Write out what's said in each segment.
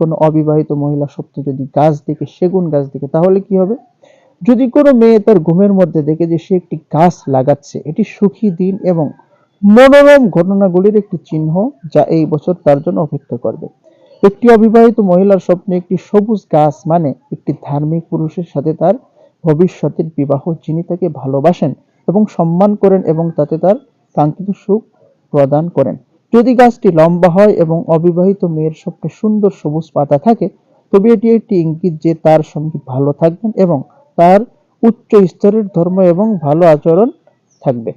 কোনো অবিবাহিত মহিলা স্বপ্নে যদি গাছ দেখে, সেগুন গাছ দেখে, তাহলে কি হবে? যদি কোনো মেয়ে তার ঘুমের মধ্যে দেখে যে সে একটি গাছ লাগাচ্ছে, এটি সুখী দিন এবং মনোরম ঘটনাগুলির একটি চিহ্ন যা এই বছর তার জন্য অপেক্ষা করবে। একটি অবিবাহিত মহিলার স্বপ্নে একটি সবুজ গাছ মানে একটি ধার্মিক পুরুষের সাথে তার ভবিষ্যতের বিবাহ, যিনি তাকে ভালোবাসেন এবং সম্মান করেন এবং তাতে তার কাঙ্ক্ষিত সুখ প্রদান করেন। যদি গাছটি লম্বা হয় এবং অবিবাহিত মেয়ের স্বপ্নে সুন্দর সবুজ পাতা থাকে, তবে এটি একটি ইঙ্গিত যে তার সঙ্গী ভালো থাকবেন এবং তার উচ্চ স্তরের ধর্ম এবং ভালো আচরণ থাকবে।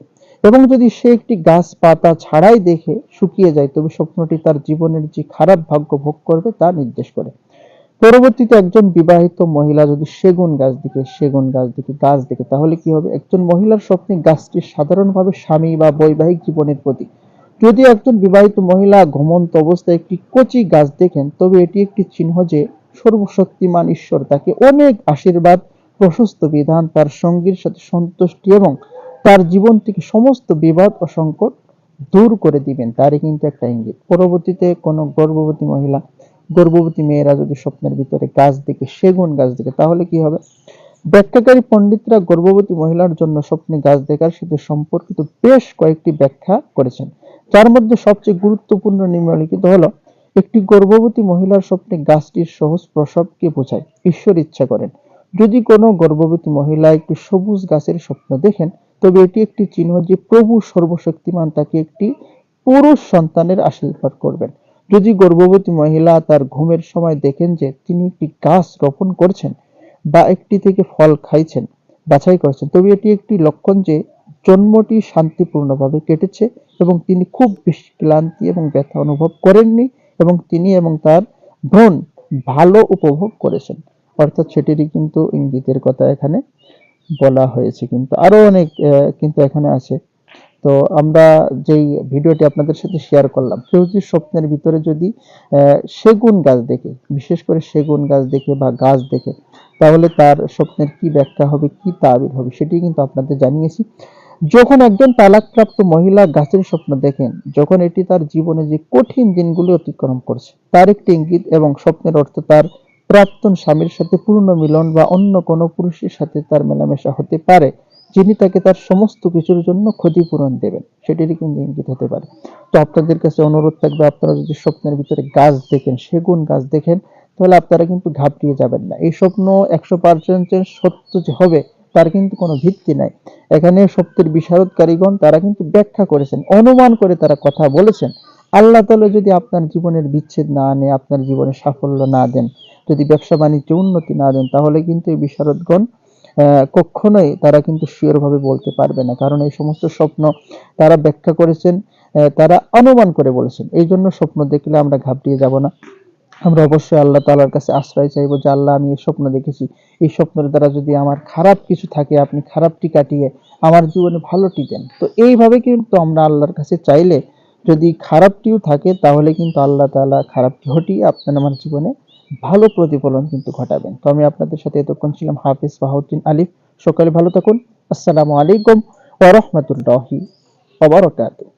এবং যদি সে একটি গাছ পাতা ছাড়াই দেখে শুকিয়ে যায়, তবে স্বপ্নটি তার জীবনের যে খারাপ ভাগ্য ভোগ করবে তা নির্দেশ করে। পরবর্তীতে একজন বিবাহিত মহিলা যদি সেগুন গাছ দিকে সেগুন গাছ দিকে গাছ দেখে, তাহলে কি হবে? একজন মহিলার স্বপ্নে গাছটি সাধারণভাবে স্বামী বা বৈবাহিক জীবনের প্রতীক। যদি একজন বিবাহিত মহিলা ঘুমন্ত অবস্থায় একটি কচি গাছ দেখেন, তবে এটি একটি চিহ্ন যে সর্বশক্তিমান ঈশ্বর। তাকে অনেক আশীর্বাদ, প্রশস্ত বিধান, তার সঙ্গীর সাথে সন্তুষ্টি এবং তার জীবন থেকে সমস্ত বিবাদ ও সংকট দূর করে দিবেন। তারই কিন্তু একটা ইঙ্গিত। পরবর্তীতে কোনো গর্ভবতী মহিলা, গর্ভবতী মেয়েরা যদি স্বপ্নের ভিতরে গাছ দেখে, সেগুন গাছ দেখে, তাহলে কি হবে? ব্যাখ্যাকারী পণ্ডিতরা গর্ভবতী মহিলার জন্য স্বপ্নে গাছ দেখার সাথে সম্পর্কিত বেশ কয়েকটি ব্যাখ্যা করেছেন। যার মধ্যে সবচেয়ে গুরুত্বপূর্ণ নিম্নলিখিত হলো, একটি গর্ভবতী মহিলার স্বপ্নে গাছটির সহজ প্রসবকে বোঝায়, ঈশ্বর ইচ্ছা করেন। যদি কোনো গর্ভবতী মহিলা একটি সবুজ গাছের স্বপ্ন দেখেন, তবে এটি একটি চিহ্ন যে প্রভু সর্বশক্তিমান, তাকে একটি পুরুষ সন্তানের আশীর্বাদ করবেন। যদি গর্ভবতী মহিলা তার ঘুমের সময় দেখেন যে তিনি একটি গাছ রোপণ করছেন বা একটি থেকে ফল খাইছেন, বাছাই করছেন, তবে এটি একটি লক্ষণ যে জন্মটি শান্তিপূর্ণভাবে কেটেছে এবং তিনি খুব বেশি ক্লান্তি এবং ব্যথা অনুভব করেননি এবং তিনি এবং তার ভ্রণ ভালো উপভোগ করেছেন। অর্থাৎ সেটিরই কিন্তু ইঙ্গিতের কথা এখানে বলা হয়েছে কিন্তু আরও অনেক কিন্তু এখানে আছে। তো আমরা যেই ভিডিওটি আপনাদের সাথে শেয়ার করলাম কেউ যদি স্বপ্নের ভিতরে যদি সেগুন গাছ দেখে, বিশেষ করে সেগুন গাছ দেখে বা গাছ দেখে, তাহলে তার স্বপ্নের কি ব্যাখ্যা হবে, কি তাবির হবে, সেটি কিন্তু আপনাদের জানিয়েছি। যখন একজন তালাকপ্রাপ্ত মহিলা গাছের স্বপ্ন দেখেন, যখন এটি তার জীবনে যে কঠিন দিনগুলি অতিক্রম করছে, তার একটি ইঙ্গিত এবং স্বপ্নের অর্থ তার প্রাক্তন স্বামীর সাথে পূর্ণ মিলন বা অন্য কোনো পুরুষের সাথে তার মেলামেশা হতে পারে, যিনি তাকে তার সমস্ত কিছুর জন্য ক্ষতিপূরণ দেবেন। সেটিরই কিন্তু ইঙ্গিত হতে পারে। তো আপনাদের কাছে অনুরোধ থাকবে, আপনারা যদি স্বপ্নের ভিতরে গাছ দেখেন, সেগুন গাছ দেখেন, তাহলে আপনারা কিন্তু ঘাবড়িয়ে যাবেন না। এই স্বপ্ন একশো পার্সেন্টের সত্য যে হবে তার কিন্তু কোনো ভিত্তি নাই। এখানে সত্যের বিশারদকারীগণ তারা কিন্তু ব্যাখ্যা করেছেন, অনুমান করে তারা কথা বলেছেন। আল্লাহ তাআলা যদি আপনার জীবনের বিচ্ছেদ না আনে, আপনার জীবনে সাফল্য না দেন, যদি ব্যবসা বাণিজ্যে উন্নতি না দেন, তাহলে কিন্তু এই বিশারদগণ কখনোই তারা কিন্তু শিওর ভাবে বলতে পারবে না। কারণ এই সমস্ত স্বপ্ন তারা ব্যাখ্যা করেছেন তারা অনুমান করে বলেছেন। এই জন্য স্বপ্ন দেখলে আমরা ঘাবড়িয়ে যাব না। আমরা অবশ্যই আল্লাহ তালার কাছে আশ্রয় চাইব যে, আল্লাহ, আমি এই স্বপ্ন দেখেছি। এই স্বপ্নের দ্বারা যদি আমার খারাপ কিছু থাকে, আপনি খারাপটি কাটিয়ে আমার জীবনে ভালোটি দেন। তো এইভাবে কিন্তু আমরা আল্লাহর কাছে চাইলে যদি খারাপটিও থাকে, তাহলে কিন্তু আল্লাহ তাআলা খারাপটি হটিয়ে আপনার আমার জীবনে ভালো প্রতিফলন কিন্তু ঘটাবেন। তো আমি আপনাদের সাথে এতক্ষণ ছিলাম হাফিজ বাহাউদ্দিন আলিফ। সকালে ভালো থাকুন। আসসালামু আলাইকুম ওয়া রাহমাতুল্লাহি ওয়া বারাকাতুহু।